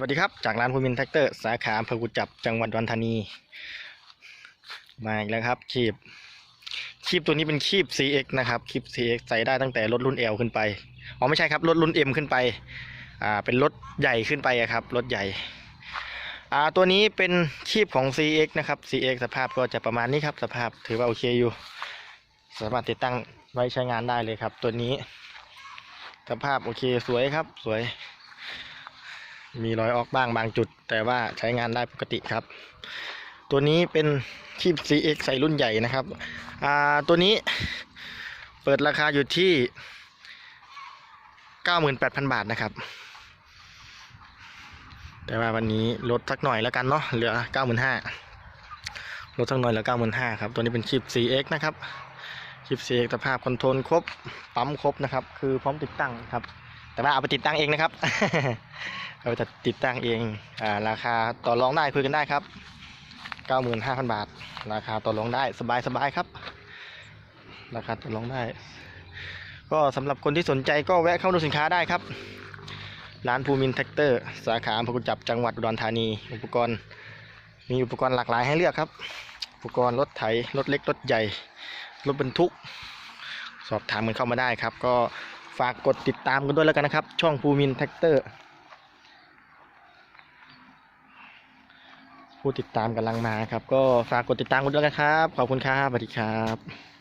วัสดีครับ จากร้านภูมินแท็กเตอร์สาขาอำเภอกุจับจังหวัดอุดรธานี มาอีกแล้วครับคีบคีบตัวนี้เป็นคีบ CX นะครับคีบ CX ใส่ได้ตั้งแต่รถรุ่น L ขึ้นไปอ๋อไม่ใช่ครับรถรุ่น M ขึ้นไปอ่าเป็นรถใหญ่ขึ้นไปครับรถใหญ่อ่าตัวนี้เป็นคีบของ CX นะครับ CX สภาพก็จะประมาณนี้ครับสภาพถือว่าโอเคอยู่ สามารถติดตั้งไว้ใช้งานได้เลยครับ ตัวนี้ สภาพโอเคสวยครับสวย มีรอยออกบ้างบางจุด แต่ว่าใช้งานได้ปกติครับ ตัวนี้เป็นคีบ CX ใส่รุ่นใหญ่นะครับอ่าตัวนี้เปิดราคาอยู่ที่ 98,000 บาทนะครับ แต่ว่าวันนี้ลดสักหน่อยแล้วกันเนาะเหลือ 95,000ลดสักหน่อยเหลือ 95,000ครับตัวนี้เป็นคีบ CX นะครับคีบ CX สภาพคอนโทรลครบปั๊มครบนะครับ คือพร้อมติดตั้งครับ แต่ว่าเอาไปติดตั้งเองนะครับ เอาไปติดตั้งเองอ่าราคาต่อรองได้คุยกันได้ครับ95,000บาท ราคาต่อรองได้สบายสบายครับ ราคาต่อรองได้ ก็สำหรับคนที่สนใจก็แวะเข้าดูสินค้าได้ครับ ร้านภูมินแท็กเตอร์ สาขาอำเภอกุจจับจังหวัดอุดรธานี อุปกรณ์ มีอุปกรณ์หลากหลายให้เลือกครับ อุปกรณ์รถไถ รถเล็ก รถใหญ่ รถบรรทุก สอบถามกันเข้ามาได้ครับ ก็ ฝากกดติดตามกันด้วยแล้วกันนะครับ ช่องภูมินแท็กเตอร์ ผู้ติดตามกำลังมาครับ ก็ฝากกดติดตามกันด้วยนะครับ ขอบคุณครับสวัสดีครับ